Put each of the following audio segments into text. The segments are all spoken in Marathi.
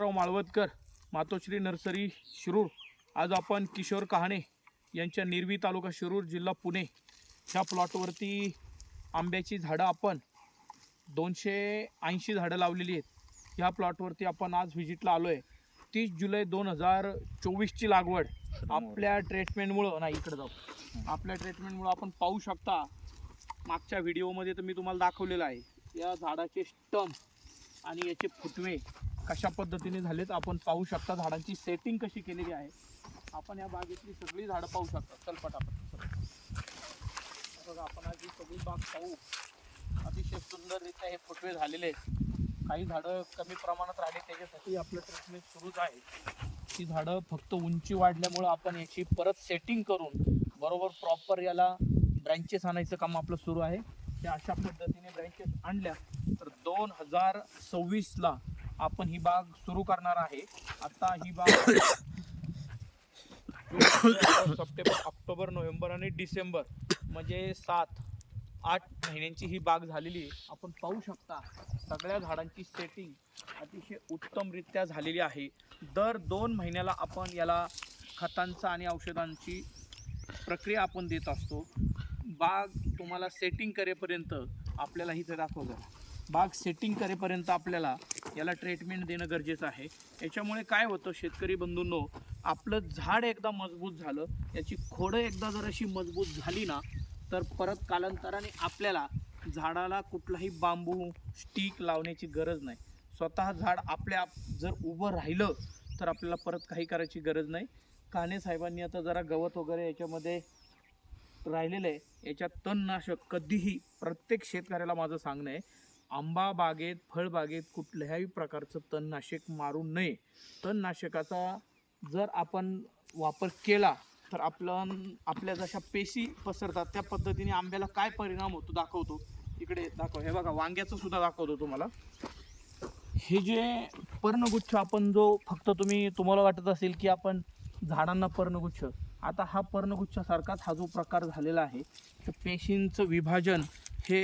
राव माळवदकर मातोश्री नर्सरी शिरूर. आज आपण किशोर कहाणे यांच्या निर्वी तालुका शिरूर जिल्हा पुणे ह्या प्लॉटवरती आंब्याची झाडं आपण दोनशे ऐंशी झाडं लावलेली आहेत. ह्या प्लॉटवरती आपण आज व्हिजिटला आलो आहे तीस जुलै दोन हजार चोवीसची लागवड. आपल्या ट्रीटमेंटमुळं नाही इकडे जाऊ. आपल्या ट्रीटमेंटमुळं आपण पाहू शकता. मागच्या व्हिडिओमध्ये तर मी तुम्हाला दाखवलेलं आहे. या झाडाचे स्टम आणि याचे फुटवे कशा पद्धतीने झालेत आपण पाहू शकता. झाडांची सेटिंग कशी केलेली आहे. आपण या बागेतली सगळी झाडं पाहू शकता. चल पटापट. बघा आपण आज ही सगळी बाग पाहू. अतिशय सुंदररित्या हे फुटवे झालेले आहेत. काही झाडं कमी प्रमाणात राहिले त्याच्यासाठी आपलं ट्रीटमेंट सुरूच आहे. ही झाडं फक्त उंची वाढल्यामुळं आपण याची परत सेटिंग करून बरोबर प्रॉपर याला ब्रँचेस आणायचं काम आपलं सुरू आहे. त्या अशा पद्धतीने ब्रँचेस आणल्या तर दोन हजार सव्वीसला आपण ही बाग सुरू करणार आहे. आता ही बाग सप्टेंबर ऑक्टोबर नोव्हेंबर आणि डिसेंबर म्हणजे सात आठ महिन्यांची ही बाग झालेली आहे. आपण पाहू शकता सगळ्या झाडांची सेटिंग अतिशय उत्तमरित्या झालेली आहे. दर दोन महिन्याला आपण याला खतांचा आणि औषधांची प्रक्रिया आपण देत असतो. बाग तुम्हाला सेटिंग करेपर्यंत आपल्याला इथे दाखवलं बाग सेटिंग करेपर्यंत आपल्याला याला ट्रीटमेंट देणं गरजेचं आहे. याच्यामुळे काय होतं शेतकरी बंधूंनो आपलं झाड एकदा मजबूत झालं याची खोडं एकदा जर अशी मजबूत झाली ना तर परत कालांतराने आपल्याला झाडाला कुठलाही बांबू स्टिक लावण्याची गरज नाही. स्वतः झाड आपल्या जर उभं राहिलं तर आपल्याला परत काही करायची गरज नाही. काने साहेबांनी आता जरा गवत वगैरे याच्यामध्ये राहिलेलं आहे. याच्यात तणनाशक कधीही प्रत्येक शेतकऱ्याला माझं सांगणं आहे. आंबा बागेत फळबागेत कुठल्याही प्रकारचं तणनाशक मारू नये. तणनाशकाचा जर आपण वापर केला तर आपलं आपल्या जशा पेशी पसरतात त्या पद्धतीने आंब्याला काय परिणाम होतो दाखवतो? इकडे दाखव. हे बघा वांग्याचं सुद्धा दाखवतो तुम्हाला. हे जे पर्णगुच्छ आपण जो फक्त तुम्ही तुम्हाला वाटत असेल की आपण झाडांना पर्णगुच्छ. आता हा पर्णगुच्छासारखाच हा जो प्रकार झालेला आहे तर पेशींचं विभाजन हे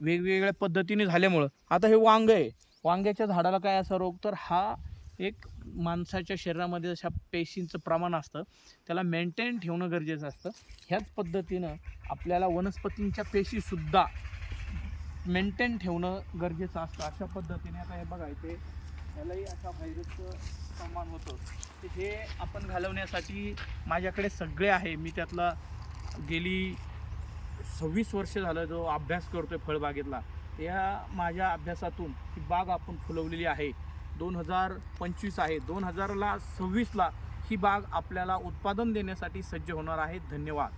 वेगवेगळ्या पद्धतीने झाल्यामुळं. आता हे वांग आहे. वांग्याच्या झाडाला काय असा रोग? तर हा एक माणसाच्या शरीरामध्ये अशा पेशींचं प्रमाण असतं. त्याला मेंटेन ठेवणं गरजेचं असतं. ह्याच पद्धतीनं आपल्याला वनस्पतींच्या पेशीसुद्धा मेंटेन ठेवणं गरजेचं असतं. अशा पद्धतीने आता हे बघा इथे त्यालाही अशा व्हायरसचं प्रमाण होतं. तर हे आपण घालवण्यासाठी माझ्याकडे सगळे आहे. मी त्यातला गेली सव्वीस वर्ष झालं जो अभ्यास करतो आहे फळबागेतला या माझ्या अभ्यासातून ही बाग आपण फुलवलेली आहे. दोन हजार पंचवीस आहे. दोन हजारला सव्वीसला ही बाग आपल्याला उत्पादन देण्यासाठी सज्ज होणार आहे. धन्यवाद.